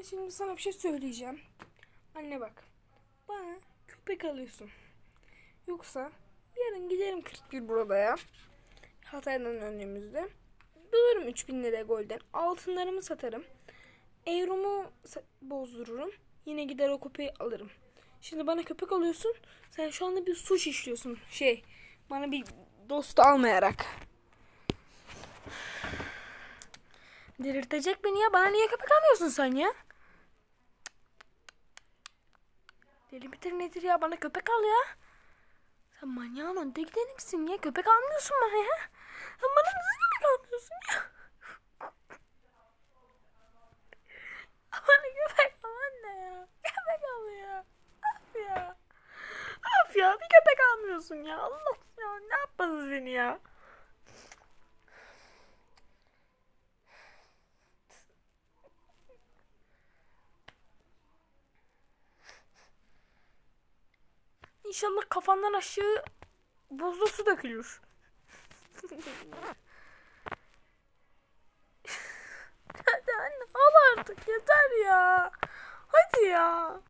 Ben şimdi sana bir şey söyleyeceğim. Anne bak. Bana köpek alıyorsun. Yoksa yarın giderim 41 burada ya. Hatay'dan önümüzde. Bulurum 3000 lira golden. Altınlarımı satarım. Euromu bozdururum. Yine gider o köpeği alırım. Şimdi bana köpek alıyorsun. Sen şu anda bir suç işliyorsun. Şey bana bir dost almayarak. Delirtecek beni ya. Bana niye köpek almıyorsun sen ya? Deli midir nedir ya? Bana köpek al ya. Sen manyağın önde gideni misin ya? Köpek almıyorsun bana ya. Sen bana nasıl köpek almıyorsun ya? bana köpek al anne ya. Köpek al ya. Of ya. Of ya bir köpek almıyorsun ya. Allah ya ne yapmadın seni ya? İnşallah kafandan aşağı buzlu su dökülür. Hadi anne al artık yeter ya. Hadi ya.